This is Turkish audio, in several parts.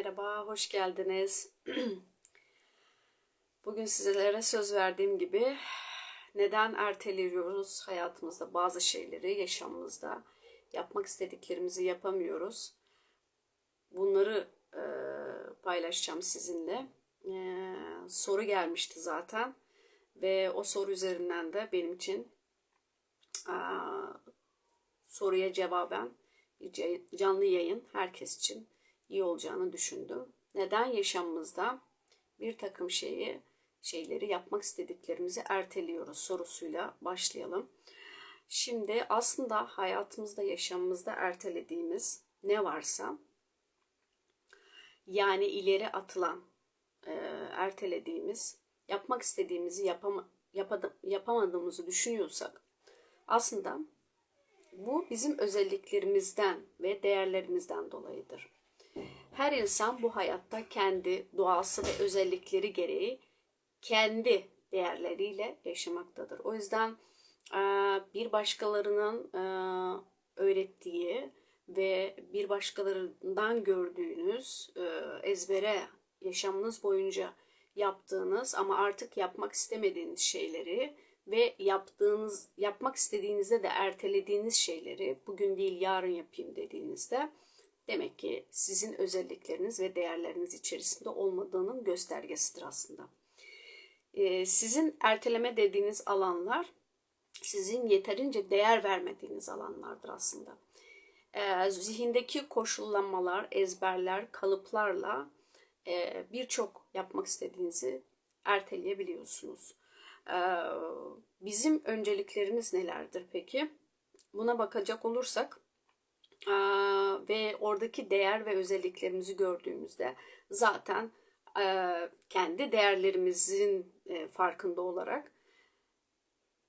Merhaba, hoş geldiniz. Bugün sizlere söz verdiğim gibi neden erteliyoruz hayatımızda bazı şeyleri, yaşamımızda yapmak istediklerimizi yapamıyoruz. Bunları e, paylaşacağım sizinle. E, soru gelmişti zaten ve o soru üzerinden de benim için e, soruya cevaben canlı yayın herkes için iyi olacağını düşündüm. Neden yaşamımızda bir takım şeyi şeyleri yapmak istediklerimizi erteliyoruz sorusuyla başlayalım. Şimdi aslında hayatımızda, yaşamımızda ertelediğimiz ne varsa yani ileri atılan, e, ertelediğimiz, yapmak istediğimizi yapama, yapadım, yapamadığımızı düşünüyorsak aslında bu bizim özelliklerimizden ve değerlerimizden dolayıdır. Her insan bu hayatta kendi doğası ve özellikleri gereği kendi değerleriyle yaşamaktadır. O yüzden bir başkalarının öğrettiği ve bir başkalarından gördüğünüz ezbere yaşamınız boyunca yaptığınız ama artık yapmak istemediğiniz şeyleri ve yaptığınız yapmak istediğinizde de ertelediğiniz şeyleri bugün değil yarın yapayım dediğinizde demek ki sizin özellikleriniz ve değerleriniz içerisinde olmadığının göstergesidir aslında. Ee, sizin erteleme dediğiniz alanlar sizin yeterince değer vermediğiniz alanlardır aslında. Ee, zihindeki koşullanmalar, ezberler, kalıplarla e, birçok yapmak istediğinizi erteleyebiliyorsunuz. Ee, bizim önceliklerimiz nelerdir peki? Buna bakacak olursak ve oradaki değer ve özelliklerimizi gördüğümüzde zaten kendi değerlerimizin e, farkında olarak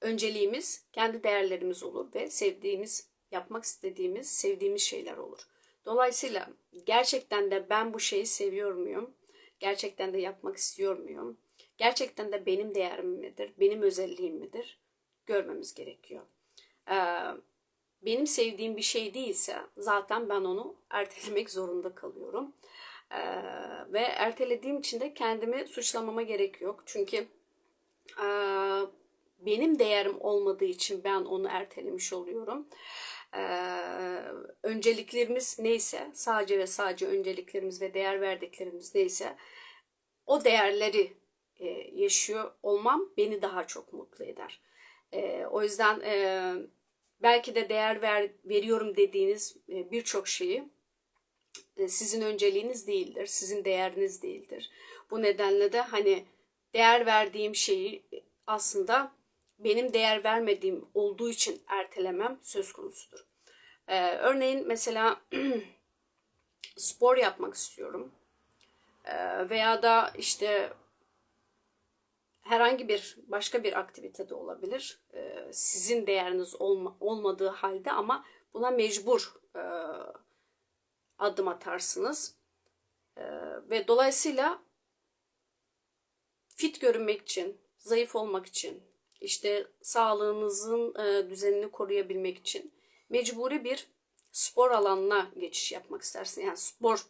önceliğimiz kendi değerlerimiz olur ve sevdiğimiz, yapmak istediğimiz, sevdiğimiz şeyler olur. Dolayısıyla gerçekten de ben bu şeyi seviyor muyum? Gerçekten de yapmak istiyor muyum? Gerçekten de benim değerim midir? Benim özelliğim midir? Görmemiz gerekiyor. Ee, benim sevdiğim bir şey değilse zaten ben onu ertelemek zorunda kalıyorum. Ee, ve ertelediğim için de kendimi suçlamama gerek yok. Çünkü e, benim değerim olmadığı için ben onu ertelemiş oluyorum. Ee, önceliklerimiz neyse, sadece ve sadece önceliklerimiz ve değer verdiklerimiz neyse, o değerleri e, yaşıyor olmam beni daha çok mutlu eder. E, o yüzden e, belki de değer ver, veriyorum dediğiniz e, birçok şeyi e, sizin önceliğiniz değildir, sizin değeriniz değildir. Bu nedenle de hani değer verdiğim şeyi aslında benim değer vermediğim olduğu için ertelemem söz konusudur. Ee, örneğin mesela spor yapmak istiyorum. Ee, veya da işte herhangi bir başka bir aktivite de olabilir. Ee, sizin değeriniz olma, olmadığı halde ama buna mecbur e, adım atarsınız. E, ve dolayısıyla fit görünmek için, zayıf olmak için, işte sağlığınızın e, düzenini koruyabilmek için mecburi bir spor alanına geçiş yapmak istersiniz. Yani spor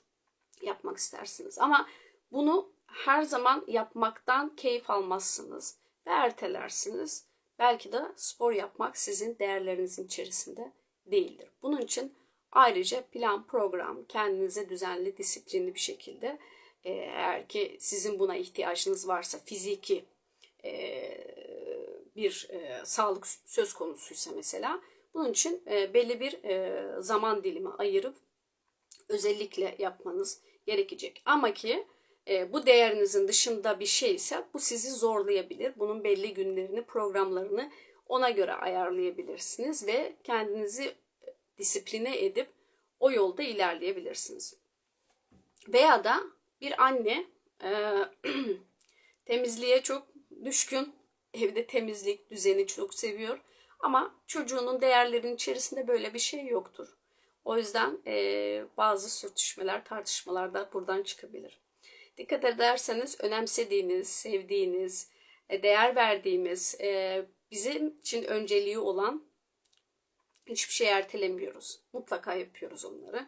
yapmak istersiniz. Ama bunu her zaman yapmaktan keyif almazsınız ve ertelersiniz. Belki de spor yapmak sizin değerlerinizin içerisinde değildir. Bunun için ayrıca plan, program, kendinize düzenli, disiplinli bir şekilde e, eğer ki sizin buna ihtiyacınız varsa fiziki e, bir e, sağlık söz konusuysa mesela bunun için belli bir zaman dilimi ayırıp özellikle yapmanız gerekecek. Ama ki e, bu değerinizin dışında bir şeyse bu sizi zorlayabilir. Bunun belli günlerini, programlarını ona göre ayarlayabilirsiniz ve kendinizi disipline edip o yolda ilerleyebilirsiniz. Veya da bir anne e, temizliğe çok düşkün, evde temizlik düzeni çok seviyor ama çocuğunun değerlerinin içerisinde böyle bir şey yoktur. O yüzden e, bazı sürtüşmeler, tartışmalar da buradan çıkabilir. Dikkat ederseniz önemsediğiniz, sevdiğiniz, e, değer verdiğimiz, e, bizim için önceliği olan hiçbir şey ertelemiyoruz. Mutlaka yapıyoruz onları.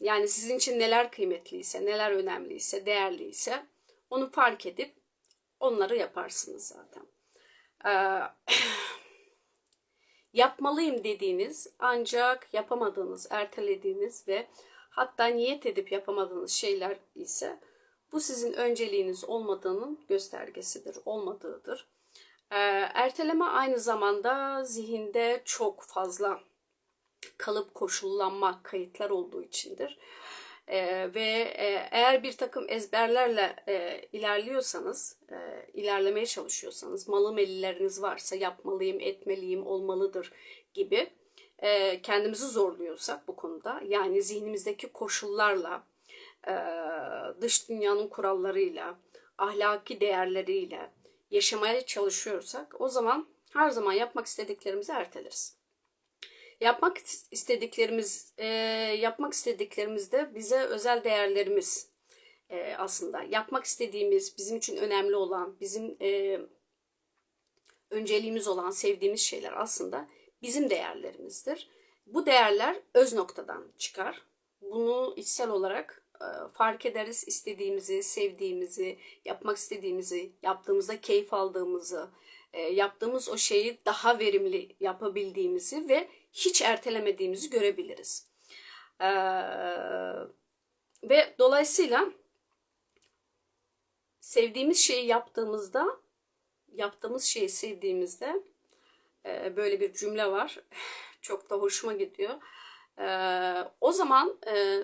Yani sizin için neler kıymetliyse, neler önemliyse, değerliyse onu fark edip onları yaparsınız zaten. Yapmalıyım dediğiniz ancak yapamadığınız, ertelediğiniz ve hatta niyet edip yapamadığınız şeyler ise bu sizin önceliğiniz olmadığının göstergesidir, olmadığıdır. Ee, erteleme aynı zamanda zihinde çok fazla kalıp koşullanma kayıtlar olduğu içindir. Ee, ve e, eğer bir takım ezberlerle e, ilerliyorsanız, e, ilerlemeye çalışıyorsanız, malı melileriniz varsa yapmalıyım, etmeliyim, olmalıdır gibi e, kendimizi zorluyorsak bu konuda, yani zihnimizdeki koşullarla, e, dış dünyanın kurallarıyla, ahlaki değerleriyle yaşamaya çalışıyorsak, o zaman her zaman yapmak istediklerimizi erteleriz. Yapmak istediklerimiz e, yapmak istediklerimizde bize özel değerlerimiz e, aslında. Yapmak istediğimiz bizim için önemli olan bizim e, önceliğimiz olan sevdiğimiz şeyler aslında bizim değerlerimizdir. Bu değerler öz noktadan çıkar. Bunu içsel olarak e, fark ederiz istediğimizi, sevdiğimizi, yapmak istediğimizi, yaptığımızda keyif aldığımızı, e, yaptığımız o şeyi daha verimli yapabildiğimizi ve hiç ertelemediğimizi görebiliriz. Ee, ve dolayısıyla sevdiğimiz şeyi yaptığımızda, yaptığımız şeyi sevdiğimizde e, böyle bir cümle var. Çok da hoşuma gidiyor. E, o zaman e,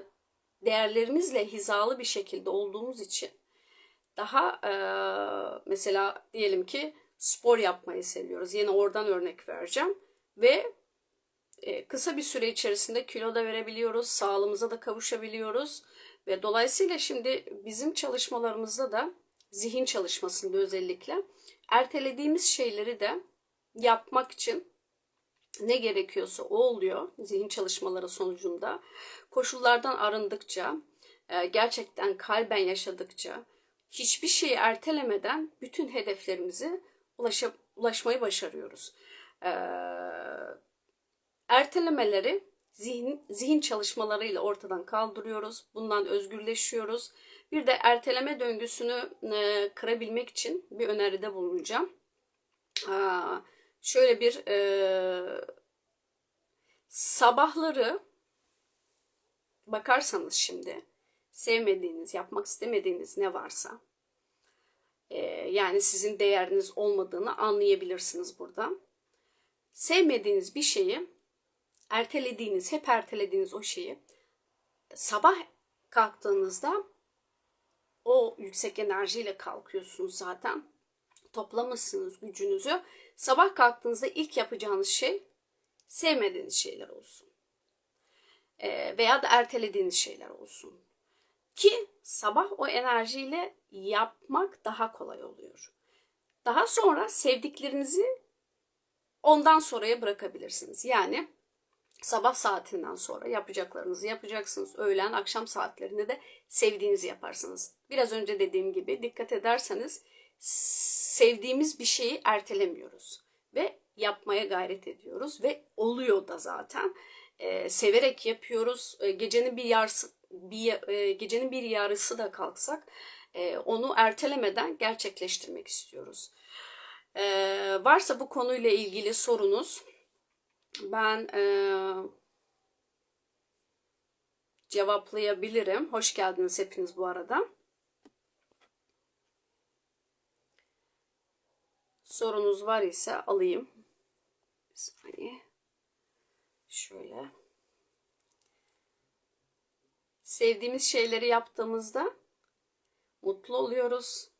değerlerimizle hizalı bir şekilde olduğumuz için daha e, mesela diyelim ki spor yapmayı seviyoruz. Yine oradan örnek vereceğim. Ve e, kısa bir süre içerisinde kilo da verebiliyoruz, sağlığımıza da kavuşabiliyoruz ve dolayısıyla şimdi bizim çalışmalarımızda da zihin çalışmasında özellikle ertelediğimiz şeyleri de yapmak için ne gerekiyorsa o oluyor zihin çalışmaları sonucunda. Koşullardan arındıkça, e, gerçekten kalben yaşadıkça, hiçbir şeyi ertelemeden bütün hedeflerimizi ulaşa, ulaşmayı başarıyoruz. Ee, Ertelemeleri zihin, zihin çalışmalarıyla ortadan kaldırıyoruz. Bundan özgürleşiyoruz. Bir de erteleme döngüsünü e, kırabilmek için bir öneride bulunacağım. Aa, şöyle bir e, sabahları bakarsanız şimdi sevmediğiniz, yapmak istemediğiniz ne varsa e, yani sizin değeriniz olmadığını anlayabilirsiniz burada. Sevmediğiniz bir şeyi ertelediğiniz, hep ertelediğiniz o şeyi sabah kalktığınızda o yüksek enerjiyle kalkıyorsunuz zaten. Toplamışsınız gücünüzü. Sabah kalktığınızda ilk yapacağınız şey sevmediğiniz şeyler olsun. Ee, veya da ertelediğiniz şeyler olsun. Ki sabah o enerjiyle yapmak daha kolay oluyor. Daha sonra sevdiklerinizi ondan sonraya bırakabilirsiniz. Yani sabah saatinden sonra yapacaklarınızı yapacaksınız. Öğlen, akşam saatlerinde de sevdiğinizi yaparsınız. Biraz önce dediğim gibi dikkat ederseniz sevdiğimiz bir şeyi ertelemiyoruz ve yapmaya gayret ediyoruz ve oluyor da zaten. Ee, severek yapıyoruz. Ee, gecenin bir yarısı bir e, gecenin bir yarısı da kalksak e, onu ertelemeden gerçekleştirmek istiyoruz. Ee, varsa bu konuyla ilgili sorunuz ben e, cevaplayabilirim. Hoş geldiniz hepiniz bu arada. Sorunuz var ise alayım. Bir saniye. Şöyle. Sevdiğimiz şeyleri yaptığımızda mutlu oluyoruz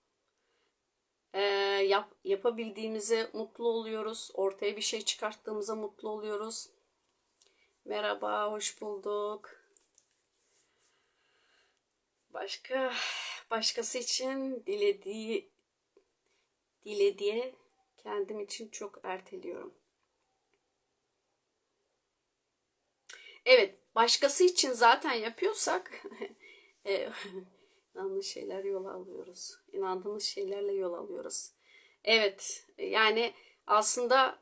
e, yap, yapabildiğimize mutlu oluyoruz. Ortaya bir şey çıkarttığımıza mutlu oluyoruz. Merhaba, hoş bulduk. Başka başkası için dilediği dilediği kendim için çok erteliyorum. Evet, başkası için zaten yapıyorsak e, yanlış şeyler yola alıyoruz. İnandığımız şeylerle yol alıyoruz. Evet yani aslında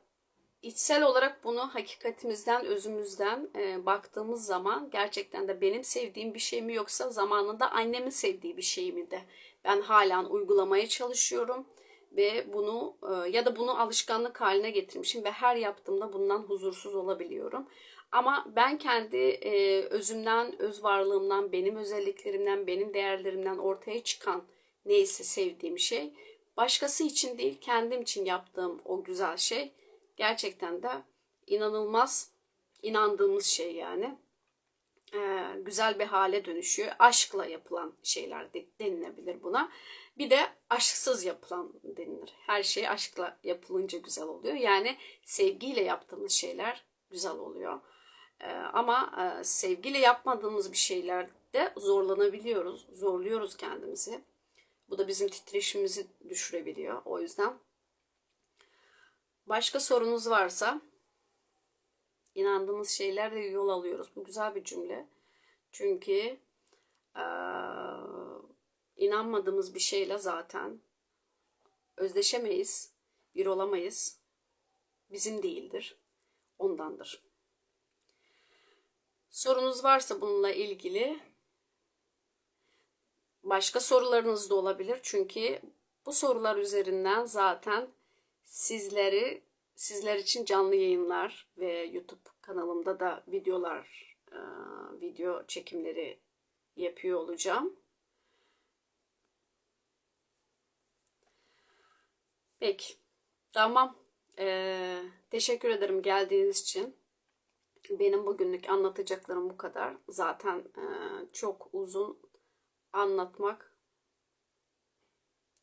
içsel olarak bunu hakikatimizden, özümüzden e, baktığımız zaman gerçekten de benim sevdiğim bir şey mi yoksa zamanında annemin sevdiği bir şey mi de ben halen uygulamaya çalışıyorum ve bunu e, ya da bunu alışkanlık haline getirmişim ve her yaptığımda bundan huzursuz olabiliyorum. Ama ben kendi e, özümden, öz varlığımdan, benim özelliklerimden, benim değerlerimden ortaya çıkan neyse sevdiğim şey başkası için değil kendim için yaptığım o güzel şey gerçekten de inanılmaz inandığımız şey yani. Ee, güzel bir hale dönüşüyor. Aşkla yapılan şeyler de, denilebilir buna. Bir de aşksız yapılan denilir. Her şey aşkla yapılınca güzel oluyor. Yani sevgiyle yaptığımız şeyler güzel oluyor. Ee, ama e, sevgiyle yapmadığımız bir şeylerde zorlanabiliyoruz. Zorluyoruz kendimizi. Bu da bizim titreşimimizi düşürebiliyor. O yüzden başka sorunuz varsa inandığımız şeylerle yol alıyoruz. Bu güzel bir cümle. Çünkü e, inanmadığımız bir şeyle zaten özdeşemeyiz, bir olamayız. Bizim değildir, ondandır. Sorunuz varsa bununla ilgili başka sorularınız da olabilir. Çünkü bu sorular üzerinden zaten sizleri sizler için canlı yayınlar ve YouTube kanalımda da videolar, video çekimleri yapıyor olacağım. Peki. Tamam. Ee, teşekkür ederim geldiğiniz için. Benim bugünlük anlatacaklarım bu kadar. Zaten e, çok uzun anlatmak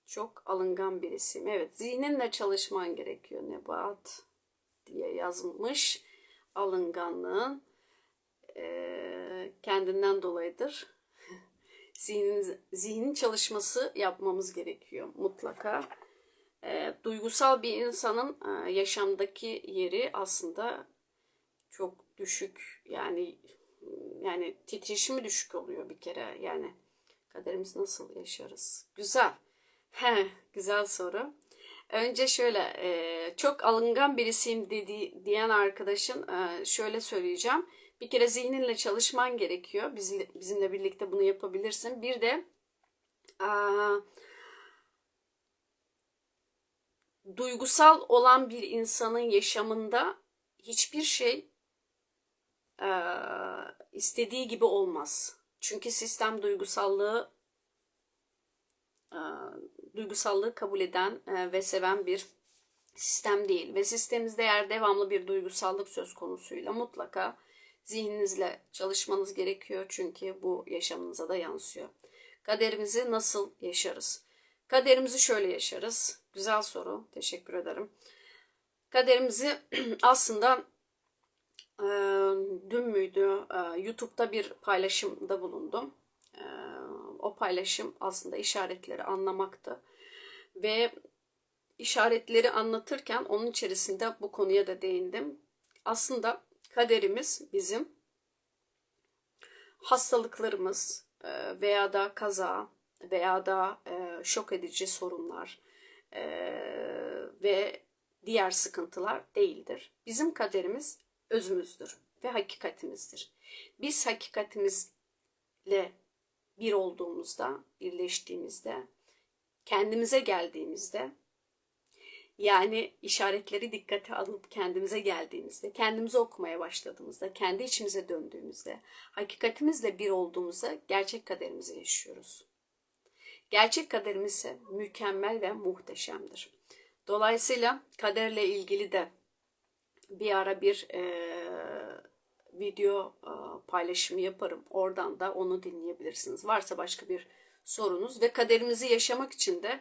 çok alıngan birisiyim. Evet zihninle çalışman gerekiyor Nebat diye yazmış. Alınganlığın e, kendinden dolayıdır. Zihnin, zihnin çalışması yapmamız gerekiyor mutlaka. E, duygusal bir insanın e, yaşamdaki yeri aslında çok düşük. Yani yani titreşimi düşük oluyor bir kere. Yani kaderimiz nasıl yaşarız? Güzel. He, güzel soru. Önce şöyle e, çok alıngan birisiyim dedi, diyen arkadaşın e, şöyle söyleyeceğim. Bir kere zihninle çalışman gerekiyor. Bizle, bizimle birlikte bunu yapabilirsin. Bir de a, duygusal olan bir insanın yaşamında hiçbir şey e, istediği gibi olmaz. Çünkü sistem duygusallığı e, duygusallığı kabul eden e, ve seven bir sistem değil. Ve sistemimizde eğer devamlı bir duygusallık söz konusuyla mutlaka zihninizle çalışmanız gerekiyor. Çünkü bu yaşamınıza da yansıyor. Kaderimizi nasıl yaşarız? Kaderimizi şöyle yaşarız. Güzel soru. Teşekkür ederim. Kaderimizi aslında e, dün müydü e, YouTube'da bir paylaşımda bulundum. E, o paylaşım aslında işaretleri anlamaktı. Ve işaretleri anlatırken onun içerisinde bu konuya da değindim. Aslında kaderimiz bizim hastalıklarımız e, veya da kaza veya da e, şok edici sorunlar e, ve diğer sıkıntılar değildir. Bizim kaderimiz özümüzdür ve hakikatimizdir. Biz hakikatimizle bir olduğumuzda, birleştiğimizde, kendimize geldiğimizde, yani işaretleri dikkate alıp kendimize geldiğimizde, kendimizi okumaya başladığımızda, kendi içimize döndüğümüzde, hakikatimizle bir olduğumuzda gerçek kaderimizi yaşıyoruz. Gerçek kaderimiz ise mükemmel ve muhteşemdir. Dolayısıyla kaderle ilgili de bir ara bir e, video e, paylaşımı yaparım. Oradan da onu dinleyebilirsiniz. Varsa başka bir sorunuz ve kaderimizi yaşamak için de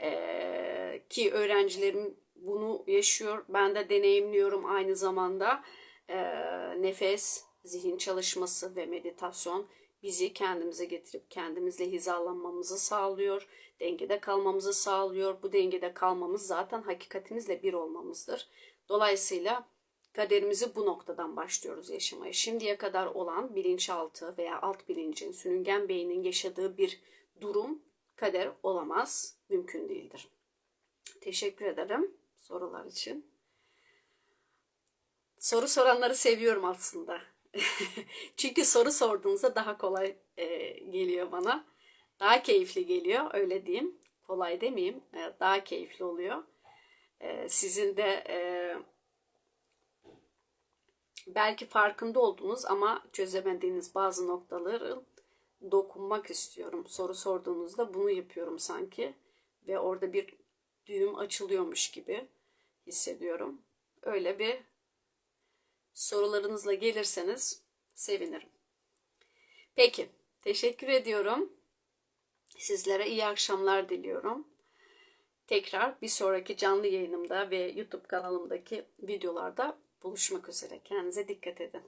e, ki öğrencilerim bunu yaşıyor. Ben de deneyimliyorum aynı zamanda. E, nefes, zihin çalışması ve meditasyon bizi kendimize getirip kendimizle hizalanmamızı sağlıyor. Dengede kalmamızı sağlıyor. Bu dengede kalmamız zaten hakikatimizle bir olmamızdır. Dolayısıyla Kaderimizi bu noktadan başlıyoruz yaşamaya. Şimdiye kadar olan bilinçaltı veya alt bilincin, sürüngen beynin yaşadığı bir durum kader olamaz, mümkün değildir. Teşekkür ederim sorular için. soru soranları seviyorum aslında. Çünkü soru sorduğunuzda daha kolay e, geliyor bana. Daha keyifli geliyor öyle diyeyim. Kolay demeyeyim. e, daha keyifli oluyor. E, sizin de e, belki farkında olduğunuz ama çözemediğiniz bazı noktaları dokunmak istiyorum. Soru sorduğunuzda bunu yapıyorum sanki ve orada bir düğüm açılıyormuş gibi hissediyorum. Öyle bir sorularınızla gelirseniz sevinirim. Peki, teşekkür ediyorum. Sizlere iyi akşamlar diliyorum. Tekrar bir sonraki canlı yayınımda ve YouTube kanalımdaki videolarda buluşmak üzere. Kendinize dikkat edin.